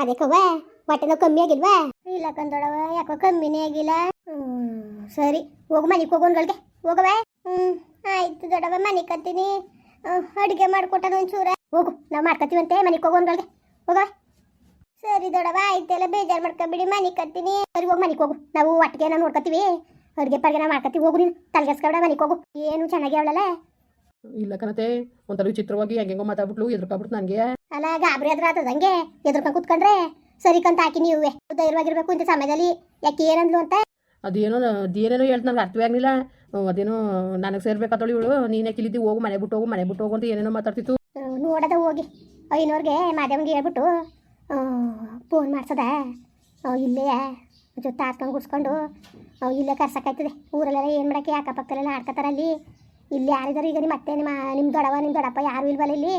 ಅದಕ್ಕವ್ವ ಹೊಟ್ಟೆ ನೋವು ಕಮ್ಮಿ ಆಗಿಲ್ವಾ? ಇಲ್ಲ ಕಂದೋಡವ ಯಾಕೋ ಕಮ್ಮಿನೇ ಆಗಿಲ್ಲ. ಸರಿ, ಹೋಗು ಮನೆಗೆ ಹೋಗೋನ್ಗಳಿಗೆ ಹೋಗವ ಹ್ಮ್, ಆಯ್ತು ದೊಡವ ಮನೆ ಕತ್ತೀನಿ ಅಡುಗೆ ಮಾಡ್ಕೊಟ್ಟನ ಒಂಚೂರ. ಹೋಗು, ನಾವು ಮಾಡ್ಕೊತೀವಂತೆ ಮನೆಗೆ ಹೋಗೋನ್ಗಳಿಗೆ ಹೋಗವ ಸರಿ ದೊಡವ ಆಯ್ತೆಲ್ಲ ಬೇಜಾರು ಮಾಡ್ಕೊಬಿಡಿ ಮನೆ ಕತ್ತೀನಿ ಸರಿ, ಹೋಗಿ, ಮನೆಗೆ ಹೋಗು. ನಾವು ಒಟ್ಟಿಗೆ ನಾವು ನೋಡ್ಕೊತೀವಿ ಅಡುಗೆ ಪಡ್ಗೆ ನಾವು ಮಾಡ್ಕೊತೀವಿ ಹೋಗು ನೀನು ತಲೆಗೆಸ್ಕೊಬೇಡ ಮನೆಗೆ ಹೋಗು. ಏನು ಚೆನ್ನಾಗಿ ಅವಳಲ್ಲ? ಇಲ್ಲ ಕಣತೆ, ಒಂಥರ ವಿಚಿತ್ರವಾಗಿ ಹೆಂಗೆಂಗೋ ಮಾತಾಡ್ಬಿಟ್ಲು ಎದ್ರಕಾಬಿಡ್ತು ನನಗೆ ಅಲ್ಲ ಗಾಬರಿ ಆದ್ರೆ ಆತದ ಹಂಗೆ ಎದ್ರಕ ಕುತ್ಕೊಂಡ್ರೆ ಸರಿ ಕಂತ ಹಾಕಿ ನೀವೇ ಧೈರ್ಯವಾಗಿರ್ಬೇಕು ಇಂಥ ಸಮಯದಲ್ಲಿ. ಯಾಕೆ ಏನಂದ್ಲು ಅಂತ? ಅದೇನೋ ಅದೇನೇನೋ ಹೇಳ್ತು ನನಗೆ ಅರ್ಥವೇ ಆಗಲಿಲ್ಲ. ಅದೇನೋ ನನಗೆ ಸೇರ್ಬೇಕಾದಳು ಇವಳು. ನೀನೇ ಕಿಲಿದ್ದಿ ಹೋಗು ಮನೆ ಬಿಟ್ಟು ಹೋಗು ಮನೆ ಬಿಟ್ಟು ಹೋಗು ಅಂತ ಏನೇನೋ ಮಾತಾಡ್ತಿತ್ತು. ನೋಡದ ಹೋಗಿ. ಐನೋರ್ಗೆ ಮಾದೇವಂಗೆ ಹೇಳ್ಬಿಟ್ಟು ಫೋನ್ ಮಾಡ್ಸದ. ಇಲ್ಲೇ ಜೊತೆ ಹಾಸ್ಕೊಂಡು ಗುಡ್ಸ್ಕೊಂಡು ಇಲ್ಲೇ ಕರ್ಸಕ್ಕಾಯ್ತದೆ. ಊರಲ್ಲೆಲ್ಲ ಏನು ಮಾಡಕ್ಕೆ? ಅಕ್ಕಪಕ್ಕದಲ್ಲೆಲ್ಲ ಆಡ್ಕೊತಾರಲ್ಲಿ ಇಲ್ಲಿ ಯಾರಿದ್ದಾರೆ ಈಗ ನಿಮ್ಮ ಮತ್ತೆ ನಿಮ್ಮ ನಿಮ್ಮ ದೊಡವ ನಿಮ್ಮ ದೊಡ್ಡಪ್ಪ ಯಾರು ಇಲ್ವಲ್ಲ ಇಲ್ಲಿ.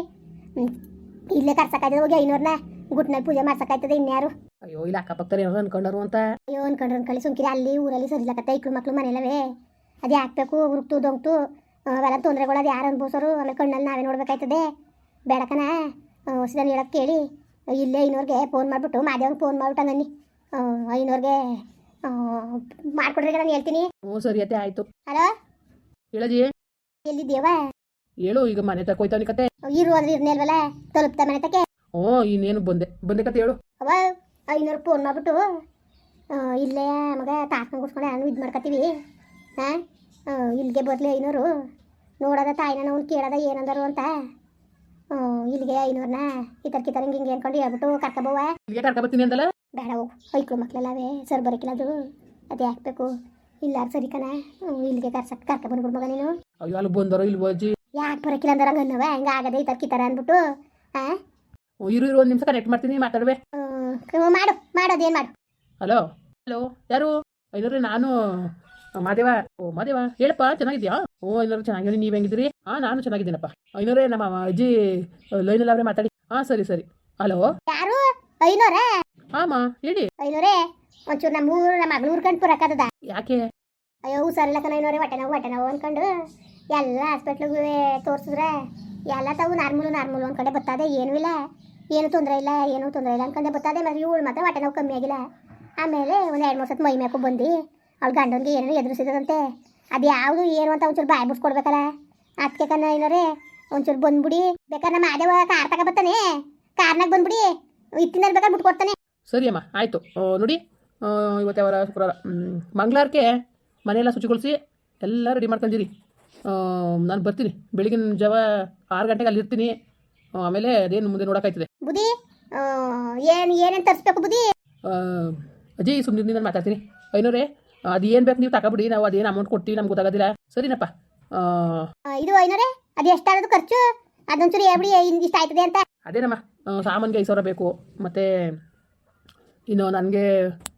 ಇಲ್ಲೇ ಕರ್ಸಕ್ಕಾಯ್ತದೆ ಹೋಗಿ ಐನೂರ್ನ ಗುಟ್ನಲ್ಲಿ ಪೂಜೆ ಮಾಡ್ಸಕಾಯ್ತದ ಇನ್ಯಾರು? ಅಯ್ಯೋ ಇಲ್ಲ ಅಕ್ಕಪಕ್ಕದಲ್ಲಿ ಏನೋ ಅನ್ಕೊಂಡರು ಅಂತ? ಅಯ್ಯೋ ಅನ್ಕೊಂಡ್ರು ಅನ್ಕೊಳ್ಳಿ. ಸುಮ್ಕಿರಿ ಅಲ್ಲಿ ಊರಲ್ಲಿ ಸರಿಲಕತ್ತ ಇಕ್ಳು ಮಕ್ಳು ಮನೆಯಲ್ಲವೇ. ಅದು ಹಾಕ್ಬೇಕು ಹುರುಕ್ತು ದೊಂಗ್ತು ಅವೆಲ್ಲ ತೊಂದರೆಗಳು ಅದು. ಯಾರು ಅನ್ಭವಿಸೋರು? ಆಮೇಲೆ ಕಣ್ಣಲ್ಲಿ ನಾವೇ ನೋಡ್ಬೇಕಾಯ್ತದೆ. ಬೇಡಕನ ಹೊಸದನ್ನ ಹೇಳಕ್ಕೆ ಕೇಳಿ. ಇಲ್ಲೇ ಐನೋರ್ಗೆ ಫೋನ್ ಮಾಡಿಬಿಟ್ಟು ಮಾದೇವಂಗೆ ಫೋನ್ ಮಾಡ್ಬಿಟ್ಟು ನನ್ನಿ ಐನೋರ್ಗೆ ಮಾಡ್ಕೊಡ್ರಿ ನಾನು ಹೇಳ್ತೀನಿ. ಹ್ಞೂ ಸರಿ ಅತ್ತೆ ಆಯಿತು. ಹಲೋ? ಹೇಳಜಿ ಎಲ್ಲಿದ್ದೀಯವ ಹೇಳು ಈಗ ಮನೆ ತಕ ಹೋಯ್ತಾವನಿ ಕತೆ. ಇರು ಅಂದ್ರೆ ಇರ್ನೇಲ್ವಲ್ಲ ತಲುಪ್ತ ಮನೆ ತಕ್ಕೆ? ಓ ಇನ್ನೇನು ಬಂದೆ ಬಂದೆ ಕತೆ ಹೇಳು. ಅವ ಐನೂರು ಫೋನ್ ಮಾಡ್ಬಿಟ್ಟು ಇಲ್ಲೇ ಮಗ ತಾಸ್ಕೊಂಡು ಕೂತ್ಕೊಂಡು ನಾನು ಇದು ಮಾಡ್ಕೊತೀವಿ ಹಾಂ ಇಲ್ಲಿಗೆ ಬರಲಿ ಐನೂರು. ನೋಡೋದ ತಾಯಿನ ನಾವು ಕೇಳೋದ ಏನಂದರು ಅಂತ. ಇಲ್ಲಿಗೆ ಐನೂರನ್ನ ಈ ಥರ ಕಿತರ ಹಿಂಗೆ ಹಿಂಗೆ ಅನ್ಕೊಂಡು ಹೇಳ್ಬಿಟ್ಟು ಕರ್ಕೊಬೋವ ಇಲ್ಲಿಗೆ ಕರ್ಕೊಬತ್ತೀನಿ ಅಂತಲ್ಲ ಬೇಡ ಹೋಗು ಐಕ್ಳು ಮಕ್ಳೆಲ್ಲವೇ ಸರ್ ಬರೋಕಿಲ್ಲ ಅದು ಅದು ಹಾಕ್ಬೇಕು. ಇಲ್ಲಾರು ಸರಿ ಕಣ ಇಲ್ಲಿಗೆ ಕರ್ಸಕ್ಕೆ ಕರ್ಕೊಬಂದ್ಬಿಡ್ಬೋದ ಮಗ ನೀನು. ಅಯ್ಯೋ ಅಲ್ಲಿ ಬಂದರೋ ಇಲ್ವೋ ಅಜ್ಜಿ? ಯಾಕೆ ಬರೋಕಿಲ್ಲ ಅಂದ್ರೆ ಹಂಗೆ ಆಗದೆ ಈ ಥರ ಕಿತರ ಅಂದ್ಬಿಟ್ಟು ಆ? ಹ್ಞೂ, ಇರು ಇರು ಒಂದು ನಿಮಿಷ ಕನೆಕ್ಟ್ ಮಾಡ್ತೀನಿ ಮಾತಾಡುವೆ. ಮಾಡು ಮಾಡೋದೇನು ಮಾಡು? ಹಲೋ ಹಲೋ ಯಾರು? ಐನೂರು ನಾನು ಮಾದೇವ. ಓ ಮಾದೇವ ಹೇಳಪ್ಪ ಚೆನ್ನಾಗಿದ್ಯಾ? ಓ ಐನೂರು ಚೆನ್ನಾಗಿದ್ದೀನಿ. ನೀವು ಹೆಂಗಿದ್ದೀರಿ? ಹಾಂ ನಾನು ಚೆನ್ನಾಗಿದ್ದೀನಪ್ಪ. ಐನೂರೇ ನಮ್ಮ ಅಜ್ಜಿ ಲೈನಲ್ಲಿ ಅವರೇ ಮಾತಾಡಿ. ಹಾಂ ಸರಿ ಸರಿ. ಹಲೋ ಯಾರು? ಐನೂರೇ? ಹಾಂ ಹೇಳಿ. ಐನೂರೇ? ಒಂಚೂರು ನಮ್ಮ ಊರು ನಮ್ಮ ಮಗಳೂರು ಕಂಡು ಬರಕ್ಕದ ಯಾಕೆ? ಅಯ್ಯೋ ಸರಿ ಲಕ್ಕನ ಐನೂರೇ ಹೊಟ್ಟೆ ನೋವು ಹೊಟ್ಟೆ ನೋವು ಅನ್ಕೊಂಡು. ಎಲ್ಲ ಹಾಸ್ಪಿಟ್ಲಿಗೆ ತೋರಿಸಿದ್ರೆ ಎಲ್ಲ ತಾವು ನಾರ್ಮಲು ನಾರ್ಮಲು ಕಡೆ ಬರ್ತದೆ, ಏನೂ ಇಲ್ಲ. ಏನು ತೊಂದರೆ ಇಲ್ಲ, ಏನೂ ತೊಂದರೆ ಇಲ್ಲ ಅಂದ್ಕೊಂಡೆ ಬರ್ತದೆ, ಮತ್ತು ಇವಳು ಮಾತ್ರ ಹೊಟ್ಟೆ ನೋವು ಕಮ್ಮಿ ಆಗಿಲ್ಲ. ಆಮೇಲೆ ಒಂದು ಎರಡು ಮೂರು ಸತಿ ಮೈ ಮೇಕು ಬಂದು ಅವ್ಳು ಗಂಡನಿಗೆ ಏನೇನೋ ಎದುರಿಸಿದಂತೆ ಅದು ಯಾವುದು ಏನು ಅಂತ ಒಂಚೂರು ಬಾಯಿ ಬಿಡ್ಸ್ಕೊಡ್ಬೇಕಲ್ಲ ಅದಕ್ಕೆ ಕಣ್ಣ ಏನಾರೇ ಒಂಚೂರು ಬಂದ್ಬಿಡಿ. ಬೇಕಾದ್ರೆ ನಮ್ಮ ಅದೇ ಕಾರ್ ತಗೋ ಬರ್ತಾನೆ. ಕಾರ್ನಾಗ ಬಂದ್ಬಿಡಿ. ಇತ್ತಿನಲ್ಲಿ ಬೇಕಾದ್ರೆ ಬಿಟ್ಕೊಡ್ತಾನೆ ಸರಿ ಅಮ್ಮ, ಆಯಿತು. ನೋಡಿ ಇವತ್ತೆ ಅವರ ಶುಕ್ರವಾರ. ಮಂಗಳವಾರಕ್ಕೆ ಮನೆಯೆಲ್ಲ ಶುಚಿಗೊಳಿಸಿ ಎಲ್ಲ ರೆಡಿ ಮಾಡ್ಕೊಂಡಿರಿ ನಾನು ಬರ್ತೀನಿ. ಬೆಳಿಗಿನ ಜಾವ ಆರು ಗಂಟೆಗೆ ಅಲ್ಲಿ ಇರ್ತೀನಿ ಆಮೇಲೆ ಅದೇನು ಮುಂದೆ ನೋಡೋಕ್ಕಾಯ್ತದೆ. ಬುದಿ ಏನು ಏನೇನು ತರಿಸ್ಬೇಕು ಬುದಿ ಅಜಯ್ ಸುಮ್ಮನೆ ನಾನು ಮಾತಾಡ್ತೀನಿ. ಐನೂರೇ ಅದು ಏನು ಬೇಕು ನೀವು ತಗೊಬಿಡಿ. ನಾವು ಅದೇನು ಅಮೌಂಟ್ ಕೊಡ್ತೀವಿ ನಮ್ಗೆ ಗೊತ್ತಾಗೋದಿಲ್ಲ. ಸರಿನಪ್ಪ. ಇದು ಐನೂರೇ? ಅದು ಎಷ್ಟಾಗೋದು ಖರ್ಚು? ಅದೊಂಚೂರು ಹೇಳ್ಬಿಡಿ ಇಷ್ಟ ಆಯ್ತದೆ ಅಂತ. ಅದೇನಮ್ಮ ಸಾಮಾನ್ಗೆ ಐದು ಸಾವಿರ ಬೇಕು. ಮತ್ತು ಇನ್ನು ನನಗೆ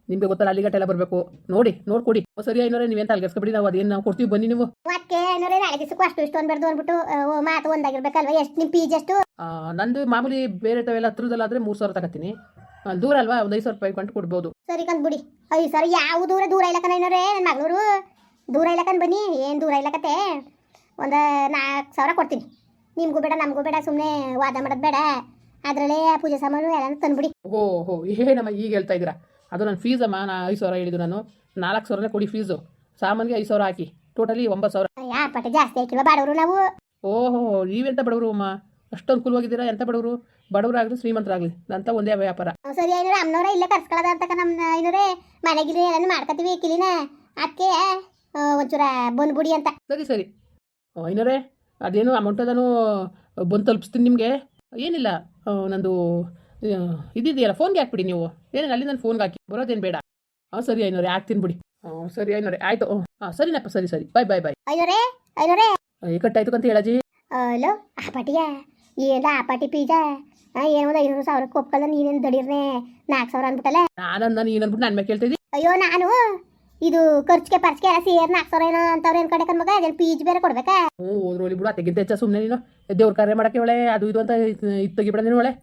ನಿಮಗೆ ಗೊತ್ತಲ್ಲ ಅಲ್ಲಿಗಟ್ಟೆಲ್ಲ ಬರಬೇಕು. ನೋಡಿ ನೋಡ್ಕೊಡಿ. ಸರಿ ಐನೂರ ನೀವೇನು ತಲೆಗೆಸ್ಕೊಬಿಡಿ ನಾವು ಅದೇನು ನಾವು ಕೊಡ್ತೀವಿ ಬನ್ನಿ ನೀವು. ಅದಕ್ಕೆ ಐನೂರೇ ನಾಳೆ ದಿವಸಕ್ಕೂ ಅಷ್ಟು ಇಷ್ಟು ಅನ್ಬಾರ್ದು ಅಂದ್ಬಿಟ್ಟು ಓ, ಮಾತು ಒಂದಾಗಿರ್ಬೇಕಲ್ವಾ? ಎಷ್ಟು ನಿಮ್ಮ ಪೀಜ್ ಎಷ್ಟು? ನಂದು ಮಾಮೂಲಿ ಬೇರೆ ತಾವೆಲ್ಲ ಹತ್ರದಲ್ಲಾದ್ರೆ ಮೂರು ಸಾವಿರ ತಗೋತೀನಿ. ದೂರ ಅಲ್ವಾ? ಒಂದು ಐದು ಸಾವಿರ ರೂಪಾಯಿ ಕೊಡ್ಬೋದು. ಸರಿ ಕಂದ್ ಬಿಡಿ. ಐದು ಸರ್ ಯಾವ ದೂರ? ದೂರ ಇಲ್ಲ ಕಣ ಐನೂರೇ ನನ್ನ ಮಗಳೂರು. ದೂರ ಇಲ್ಲ ಕಣ್ ಬನ್ನಿ. ಏನು ದೂರ ಇಲ್ಲ ಕತೆ. ಒಂದು ನಾಲ್ಕು ಸಾವಿರ ಕೊಡ್ತೀನಿ. ನಿಮಗೂ ಬೇಡ ನಮಗೂ ಬೇಡ ಸುಮ್ಮನೆ ವಾದ ಮಾಡೋದು ಬೇಡ. ಅದರಲ್ಲೇ ಪೂಜೆ ಸಾಮಾನು ಎಲ್ಲ ತಂದ್ಬಿಡಿ. ಓಹೋ ಹೋ ಏನಮ್ಮ ಈಗ ಹೇಳ್ತಾ ಇದ್ದೀರಾ? ಅದು ನನ್ನ ಫೀಸ್ ಅಮ್ಮ ನಾ ಐದು ಸಾವಿರ ಹೇಳಿದ್ದು ನಾನು. ನಾಲ್ಕು ಸಾವಿರನೇ ಕೊಡಿ ಫೀಸು ಸಾಮಾನ್ಯ ಐದು ಸಾವಿರ ಹಾಕಿ. ಟೋಟಲಿ ಒಂಬತ್ತು ಸಾವಿರ. ಯಾ ಪಟ್ಟೆ ಜಾಸ್ತಿ ಬಡವರು ಬಾಡವರು ನಾವು? ಓಹೋ ನೀವೆಂತ ಬಡವರು ಅಮ್ಮ? ಅಷ್ಟೊಂದು ಕುಲವಾಗಿದ್ದೀರಾ? ಎಂತ ಬಡವರು? ಬಡವರಾಗಲಿ ಶ್ರೀಮಂತರಾಗಲಿ. ನಂತ ಒಂದೇ ವ್ಯಾಪಾರ. ಸರಿ ಐನೂರ ಅಮ್ಮನವ್ರ ಇಲ್ಲೇ ಕರ್ಸ್ಕೊಳ್ಳೋದ ಅಂತ ನಮ್ಮ ಐನೂರೇ. ಮನೆಗಿರಿ ಎಲ್ಲ ಮಾಡ್ಕೊತೀವಿ ಕಿಲಿನ. ಅದಕ್ಕೆ ಒಂಚೂರ ಬಂದ್ಬಿಡಿ ಅಂತ. ಸರಿ ಸರಿ. ಐನೂರೇ? ಅದೇನು ಅಮೌಂಟ್ ಅದನ್ನು ಬಂದು ತಲುಪಿಸ್ತೀನಿ ನಿಮಗೆ? ಏನಿಲ್ಲ. ನಂದು ಇದಿದೆಯಲ್ಲ ಫೋನ್ಗೆ ಹಾಕ್ಬಿಡಿ ನೀವು. ಏನೇನು ಅಲ್ಲಿ ನನ್ನ ಫೋನ್ಗೆ ಹಾಕಿ. ಬರೋದೇನು ಬೇಡ. ಹಾಂ ಸರಿ ಐನೂರೇ ಹಾಕ್ತೀನಿ ಬಿಡಿ ಹಾಂ ಸರಿ ಐನೂರೇ ಆಯಿತು. ಹಾಂ ಸರಿನಪ್ಪ ಸರಿ ಸರಿ. ಬಾಯ್ ಬಾಯ್ ಬಾಯ್ ಐನೂರೇ ಐನೂರೇ ಕಟ್ಟಾಯ್ತು ಅಂತ ಹೇಳಜಿ? ಹಲೋ ಆ ಪಾಟಿಯ ಏನ ಆ ಪಾಟಿ ಪೀಜಾ? ಏನೋ ಐನೂರು ಸಾವಿರಕ್ಕೆ ಒಪ್ಕೊಳ್ಳ ನೀನೇನು ದಡಿರ್ನೆ? ನಾಲ್ಕು ಸಾವಿರ ಅಂದ್ಬಿಟ್ಟಲ್ಲ? ನಾನು ನಾನು ನೀನು ಅಂದ್ಬಿಟ್ಟು ನನ್ನ ಮೇಲೆ ಕೇಳ್ತಿದ್ದಿ ಅಯ್ಯೋ ನಾನು. ಇದು ಖರ್ಚಿಗೆ ಪರ್ಚಿಗೆ ಸೇರಿ ನಾಲ್ಕು ಸಾವಿರ ಏನೋ ಅಂತವ್ರು ಏನು ಕಡೆ ಮಗ ಅದೇನು ಪೀಜ್ ಬೇರೆ ಕೊಡ್ಬೇಕಾ? ಹ್ಞೂ ಹೋದ್ರೋಲಿ ಬಿಡು ಅತ್ತೆಗಿಂತ ಹೆಚ್ಚ ಸುಮ್ಮನೆ ನೀನು. ದೇವ್ರ ಕಾರ್ಯ ಮಾಡಕ್ಕೆ ಒಳ್ಳೆ ಅದು ಇದು ಅಂತ ಇತ್ತು ತೆಗಿಬಿಡ ನೀನು ಒಳ್ಳೆ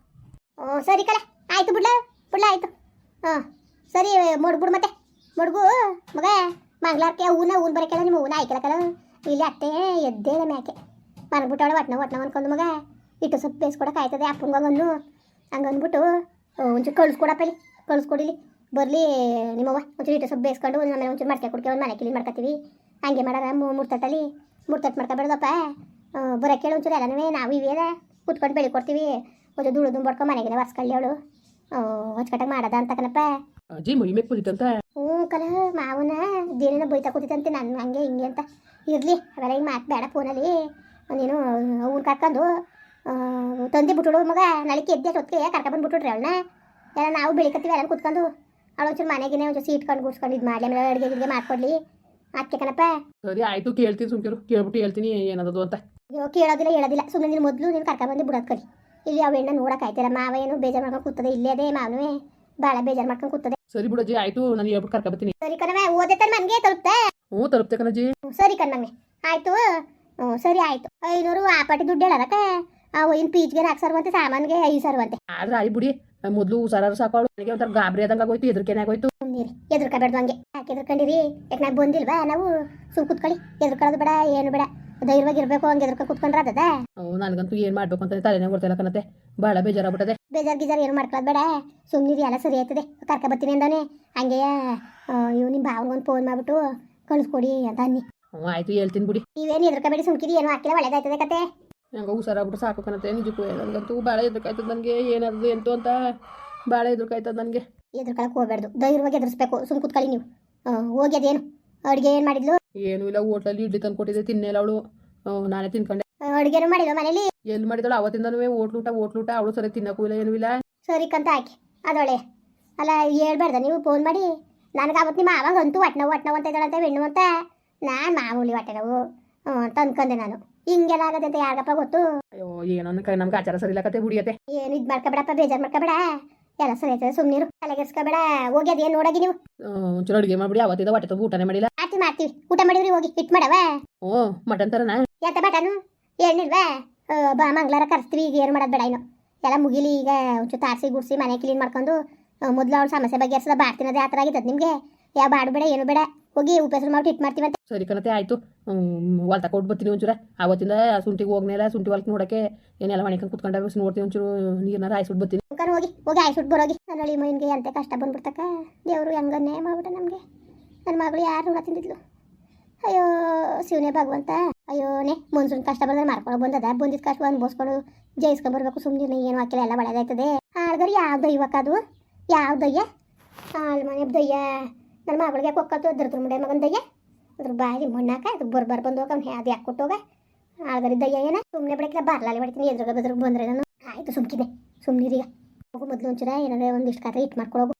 ಸರಿ ಕಲೆ. ಆಯಿತು ಬಿಡ್ಲ ಬಿಡ್ಲ ಆಯಿತು. ಹಾಂ, ಸರಿ ಮುಡ್ಬಿಡು ಮತ್ತೆ. ಮುಡ್ಗು ಮಗ ಮಂಗ್ಳಾರ್ಕೆ ಹೂನ, ಹೂನ್ ಬರಕ್ಕೆಲ್ಲ ನಿಮ್ಮ ಹೂನ ಕಲ ಇಲ್ಲಿ ಅತ್ತೆ ಎದ್ದೇ ಮ್ಯಾಕೆ ಮನಗ್ಬಿಟ್ಟವಳೆ ಒಟ್ನ ಒಟ್ನ ಅನ್ಕೊಂಡು ಮಗ. ಇಟ್ಟು ಸೊಪ್ಪು ಬೇಯಿಸ್ಕೊಡಕ್ಕೆ ಆಯ್ತದೆ ಅಪ್ಪಂಗಂಗನ್ನು ಹಂಗಂದ್ಬಿಟ್ಟು ಒಂಚೂರು ಕಳ್ಸ್ಕೊಡಪ್ಪ ಇಲ್ಲಿ. ಕಳ್ಸ್ಕೊಡಿಲಿ ಬರಲಿ, ನಿಮ್ಮವ್ವ. ಒಂಚೂರು ಇಟ್ಟು ಸೊಪ್ಪು ಬೇಯಿಸ್ಕೊಂಡು ಆಮೇಲೆ ಒಂಚೂರು ಮಡ್ಕೆ ಕುಡ್ಕೆ, ಒಂದು ಮನೆ ಕ್ಲೀನ್ ಮಾಡ್ಕೊತೀವಿ ಹಂಗೆ ಮಾಡಾರ ಮೂರು ತಟ್ಟಲ್ಲಿ ಮೂರು ತಟ್ಟು ಮಾಡ್ಕೊಬೇಡ್ದಪ್ಪ ಬರೋಕೆ ಒಂಚೂರು ಎಲ್ಲನೂ. ನಾವು ಇವೇನ ಕುತ್ಕೊಂಡು ಬೆಳಿ ಕೊಡ್ತೀವಿ. ಒಂಚೂರು ಧೂಳು ದುಂಬಡ್ಕೊಂಡು ಮನೆಗೆ ವರ್ಸ್ಕೊಳ್ಳಿ ಅವಳು ಹೊಚ್ಕಟ್ಟಾಗಿ ಮಾಡದ ಅಂತ ಕಣಪ್ಪ ಅಜ್ಜಿ ಮೈ ಮೇಲೆ ಕುದಿತಂತ ಹ್ಞೂ ಕಲ ಮಾವನ ದೇನೇನೋ ಬೈತಾ ಕೂತಿತ್ತಂತೆ ನಾನು ಹಂಗೆ ಹಿಂಗೆ ಅಂತ ಇರಲಿ ಅವೆಲ್ಲ ಹಿಂಗೆ ಮಾತು ಬೇಡ ಫೋನಲ್ಲಿ ನೀನು ಅವ್ನು ಕರ್ಕೊಂಡು ತಂದೆ ಬಿಟ್ಟುಡು ಮಗ ನಳಿಕೆ ಎದ್ದೆ ಹೊತ್ತಿಗೆ ಕರ್ಕೊಂಡ್ ಬಿಟ್ಬಿಟ್ರಿ ಅವಳನ್ನ ಎಲ್ಲ ನಾವು ಬೆಳಿಕತ್ತೀವಿ ಎಲ್ಲ ಕುತ್ಕೊಂಡು ಅವಳು ಒಂಚೂರು ಮನೆಗೇನೆ ಒಂಚೂರು ಸೀಟ್ಕೊಂಡು ಗುಡ್ಸ್ಕೊಂಡು ಇದು ಮಾಡಲಿ ಆಮೇಲೆ ಅಡುಗೆ ಗಿಡ್ಗೆ ಮಾಡ್ಕೊಡ್ಲಿ ಅದಕ್ಕೆ ಕಣಪ್ಪ ಸರಿ ಆಯಿತು ಕೇಳ್ತೀನಿ ಸುಮ್ಕಿರು ಕೇಳ್ಬಿಟ್ಟು ಹೇಳ್ತೀನಿ ಏನದದು ಅಂತ ಅಯ್ಯೋ ಕೇಳೋದಿಲ್ಲ ಹೇಳೋದಿಲ್ಲ ಸುಮ್ಮನೆ ನೀನು ಮೊದಲು ನೀನು ಕರ್ಕೊಂಡ್ಬಂದು ಬಿಡೋದು ಕಲಿ ಇಲ್ಲಿ ಅವು ಹೆಣ್ಣ ನೋಡಕ್ಕೆ ಆಯ್ತಿಲ್ಲ. ಮಾವ ಏನು ಬೇಜಾರ್ ಮಾಡ್ಕೊಂಡು ಕೂತದೆ. ಇಲ್ಲೇ ಅದೇ ಮಾವನು ಭಾಳ ಬೇಜಾರು ಮಾಡ್ಕೊಂಡು ಕೂತದೆ. ಸರಿ ಬಿಡಜ್ಜಿ ಆಯ್ತು. ನಾನು ಹೇಳ್ಬಿಟ್ಟು ಕರ್ಕೊಬತ್ತೀನಿ ಸರಿ ಕಣವೆ ಓದೇ ತಾನೆ ನನಗೆ ತಲುಪ್ತೆ? ಹ್ಞೂ ತಲುಪ್ತೆ ಕಣಜ್ಜಿ. ಹ್ಮ್, ಸರಿ ಕಣ್ಣಮ್ಮೆ. ಆಯ್ತು. ಹ್ಞೂ ಸರಿ ಆಯ್ತು. ಐನೂರು ಆ ಪಾಟಿ ದುಡ್ಡು ಹೇಳಾರಕ್ಕ? ಅವು ಇನ್ನು ಪೀಚ್ಗೆ ನಾಲ್ಕು ಸರ್ವಂತೆ ಸಾಮಾನ್ಗೆ ಐದು ಸರ್ವಂತೆ. ಆದ್ರೆ ಆಯ್ ಬಿಡಿ. ಮೊದಲು ಹುಷಾರು ಸಾಕೋಳು ನನಗೆ ಒಂಥರ ಗಾಬರಿ ಆದಂಗೆ ಆಗೋಯ್ತು ಹೆದರಿಕೆನೇ ಆಗೋಯ್ತು. ನೀರಿ ಎದುರ್ಕೋಬೇಡ್ದು ಹಂಗೆ. ಯಾಕೆ ಎದ್ರಕೊಂಡಿರಿ? ಯಾಕೆ ನಾವು ಬಂದಿಲ್ವಾ? ನಾವು ಸುಮ್ ಕುತ್ಕೊಳ್ಳಿ. ಎದುರ್ಕೊಳ್ಳೋದು ಬೇಡ ಏನು ಬೇಡ. ಧೈರ್ಯವಾಗಿ ಇರಬೇಕು ಹಂಗೆ ಎದ್ರಕ ಕುತ್ಕೊಂಡ್ರೆ ಅದದ ಅವ್ ನನಗಂತೂ ಏನು ಮಾಡ್ಬೇಕು ಅಂತ ತಲೆನೇ ಗೊತ್ತಿಲ್ಲ ಕಣತೆ ಭಾಳ ಬೇಜಾರಾಗ್ಬಿಟ್ಟದೆ. ಬೇಜಾರ್ ಗಿಜಾರ್ ಏನು ಮಾಡ್ಕೊಳ್ಳೋದು ಬೇಡ. ಸುಮ್ಮನಿರಿ ಎಲ್ಲ ಸರಿ ಆಯ್ತದೆ. ಕರ್ಕ ಬರ್ತೀನಿ ಅಂದವನೇ ಹಂಗೆ ಇವ್ ನಿಮ್ಮ ಭಾವನಿಗೊಂದು ಫೋನ್ ಮಾಡ್ಬಿಟ್ಟು ಕಳಿಸ್ಕೊಡಿ ಅಂತ ಅನ್ನಿ. ಹ್ಞೂ ಆಯ್ತು ಹೇಳ್ತೀನಿ ಬಿಡಿ. ನೀವೇನು ಎದ್ರಕಬೇಡಿ ಸುಮ್ಕಿರಿ ಏನು ಹಾಕಿಲ್ಲ ಒಳ್ಳೇದಾಯ್ತದೆ ಕತೆ. ಹೆಂಗೋ ಹುಷಾರಾಗ್ಬಿಟ್ಟು ಸಾಕು ಕಣತೆ ನಿಜಕ್ಕೂ. ನನಗಂತೂ ಭಾಳ ಎದ್ರಕಾಯ್ತದ ನನಗೆ ಏನಾದ್ರು ಎಂತು ಅಂತ ಭಾಳ ಎದ್ರಕಾಯ್ತದ ನನಗೆ ಎದ್ರಕೊಳಕ್ಕೆ ಹೋಗ್ಬಾರ್ದು ಧೈರ್ಯವಾಗಿ ಎದುರಿಸ್ಬೇಕು. ಸುಮ್ ಕುತ್ಕೊಳ್ಳಿ ನೀವು. ಆ, ಹೋಗಿ ಅದೇನು? ಅಡುಗೆ ಏನು ಮಾಡಿದ್ಲು? ಏನೂ ಇಲ್ಲ ಹೋಟ್ಲಲ್ಲಿ ಇಡ್ಲಿ ತಂದು ಕೊಟ್ಟಿದ್ದೆ ತಿನ್ನೇಲ್ಲ ಅವಳು. ನಾನೇ ತಿನ್ಕೊಂಡೆ. ಅಡುಗೆನು ಮಾಡಿಲ್ಲ ಮನೇಲಿ? ಎಲ್ಲಿ ಮಾಡಿದಳು ಅವತ್ತಿಂದನೂ ಹೋಟ್ಲೂಟ ಹೋಟ್ಲೂಟ ಅವಳು ಸರಿ ತಿನ್ನಕ್ಕೂ ಇಲ್ಲ ಏನು ಇಲ್ಲ. ಸರಿ ಕಂತ ಹಾಕಿ. ಅದೊಳೆ. ಅಲ್ಲ ಹೇಳ್ಬಾರ್ದ ನೀವು ಫೋನ್ ಮಾಡಿ. ನನಗೆ ಅವತ್ತು ನಿಮ್ಮ ಆವಾಗ ಅಂತೂ ಹೊಟ್ಟೆ ಒಟ್ಟನ ಹೊಟ್ಟೆ ನೋವು ಅಂತ ಇದ್ದಾಳಂತೆ ಹೆಣ್ಣು ಅಂತ. ನಾನು ಮಾಮೂಲಿ ಹೊಟ್ಟೆ ನಾವು. ಅನ್ಕೊಂಡೆ ನಾನು. ಹಿಂಗೆಲ್ಲ ಆಗತ್ತೆ ಅಂತ ಯಾರಪ್ಪ ಗೊತ್ತು? ಅಯ್ಯೋ ಏನೋ ಕೈ ನಮ್ಗೆ ಆಚಾರ ಸರಿ ಇಲ್ಲ ಕತೆ ಬಿಡಿಯತ್ತೆ ಏನು ಇದು ಮಾಡ್ಕೊಬೇಡಪ್ಪ ಬೇಜಾರು ಮಾಡ್ಕೊಬೇಡ. ಎಲ್ಲ ಸರಿ ಆಯ್ತದೆ ಸುಮ್ಮನಿರು ತಲೆಗೆಡ್ಸ್ಕೊಬೇಡ ಹೋಗಿ ಅದೇನು ನೋಡೋಗಿ ನೀವು? ಚಲೋ ಅಡುಗೆ ಮಾಡಿಬಿಡಿ ಅವತ್ತಿದ್ದ ಹೊಟ್ಟೆ ತುಂಬ ಊಟನೇ ಮಾಡಿಲ್ಲ. ಮಾಡ್ತೀವಿ ಮಾಡ್ತೀವಿ. ಊಟ ಮಾಡಿದ್ರಿ ಹೋಗಿ ಹಿಟ್ ಮಾಡವ? ಓ ಮಟನ್ ತರನ? ಎಂತ ಬಟನು ಏನಿಲ್ವಾ ಬಾ ಮಂಗ್ಳಾರ ಕರ್ಸ್ತೀವಿ ಈಗ ಏನು ಮಾಡೋದು ಬೇಡ ಇನ್ನು. ಎಲ್ಲ ಮುಗಿಲಿ ಈಗ ಒಂಚೂರು ತಾರ್ಸಿ ಗುಡ್ಸಿ ಮನೆ ಕ್ಲೀನ್ ಮಾಡ್ಕೊಂಡು ಮೊದಲು ಅವ್ಳ ಸಮಸ್ಯೆ ಬಗೆಹರಿಸದ ಬಾಡ್ತಿನದೇ ಆ ಥರ ಆಗಿದ್ದದ ನಿಮಗೆ? ಯಾವ ಬಾಡು ಬೇಡ ಏನು ಬೇಡ. ಹೋಗಿ ಉಪಯೋಗ ಮಾಡಿ ಹಿಟ್ ಮಾಡ್ತೀವಿ ಅಂತ. ಸರಿ ಕಣತೆ ಆಯಿತು. ಹೊಲ್ತ ಕೊಟ್ಟು ಬರ್ತೀನಿ ಒಂಚೂರ. ಆವತ್ತಿಂದ ಶುಂಠಿಗೆ ಹೋಗ್ನೇಲ ಸುಂಟಿ ಹೊಲ್ಕ್ ನೋಡಕ್ಕೆ ಏನೆಲ್ಲ ಮಣಿಕೊಂಡು ಕುತ್ಕೊಂಡ ನೋಡ್ತೀನಿ ಒಂಚೂರು ನೀರ್ನಾರ ಆಯ್ಸಿ ಬರ್ತೀನಿ. ಹೋಗಿ ಹೋಗಿ ಆಯ್ಸುಟ್ಟು ಬರೋಗಿ. ನನ್ನ ಹಳ್ಳಿ ಮೈನ್ಗೆ ಅಂತ ಕಷ್ಟ ಬಂದ್ಬಿಡ್ತಕ್ಕ? ದೇವರು ಹೆಂಗನ್ನೇ ಮಾಡ್ಬಿಟ್ಟ ನಮಗೆ. ನನ್ನ ಮಗಳು ಯಾರು ಋಣ ಅಯ್ಯೋ, ಶಿವನೇ ಭಗವಂತ. ಅಯ್ಯೋನೇ ಮನ್ಸೂನ್ ಕಷ್ಟ ಬಂದ್ರೆ ಮಾಡ್ಕೊಂಡು ಬಂದದ. ಬಂದಿದ್ದ ಕಷ್ಟ ಅನ್ಭವಿಸ್ಕೊಂಡು ಜಯಿಸ್ಕೊಂಡು ಬರ್ಬೇಕು. ಸುಮ್ಮನೆ ಏನು ಹಾಕಿಲ್ಲ ಎಲ್ಲ ಒಳ್ಳೇದಾಯ್ತದೆ. ಆಡ್ದ್ರೆ ಯಾವ ದೈವಕ್ಕ ಅದು? ಯಾವ ದಯ್ಯ? ಹಾಳು ಮನೆ ದಯ್ಯ. ನನ್ನ ಮಗಳಿಗೆ ಕೊಕ್ಕತ್ತು ಅದ್ರದ್ರ ಮುಂಡೆ ಮಗನ ದಯ್ಯ? ಅದ್ರ ಬಾಯಿ ಮಣ್ಣಾಕ ಅದು ಬರ್ಬಾರ್ ಬಂದು ಹೋಗ, ಅವ್ನು ಅದು ಯಾಕೆ ಕೊಟ್ಟೋಗ ಆಳ್ಗರಿ ದಯ್ಯ ಏನ? ಸುಮ್ಮನೆ ಬಿಡಕ್ಕೆ ಬರ್ಲಾಲಿ ಬಿಡ್ತೀನಿ ಎದುರುಗ ಬೆದ್ರಿಗೆ ಬಂದ್ರೆ ನಾನು. ಆಯಿತು, ಸುಮ್ಕಿದೆ. ಸುಮ್ಮನಿರೀಗ ಹೋಗು ಮೊದಲು ಒಂಚೂರ, ಏನಾದ್ರೆ ಒಂದಿಷ್ಟು ಖಾತೆ ಇಟ್ಟು ಮಾಡ್ಕೊಳ್ಳೋಗು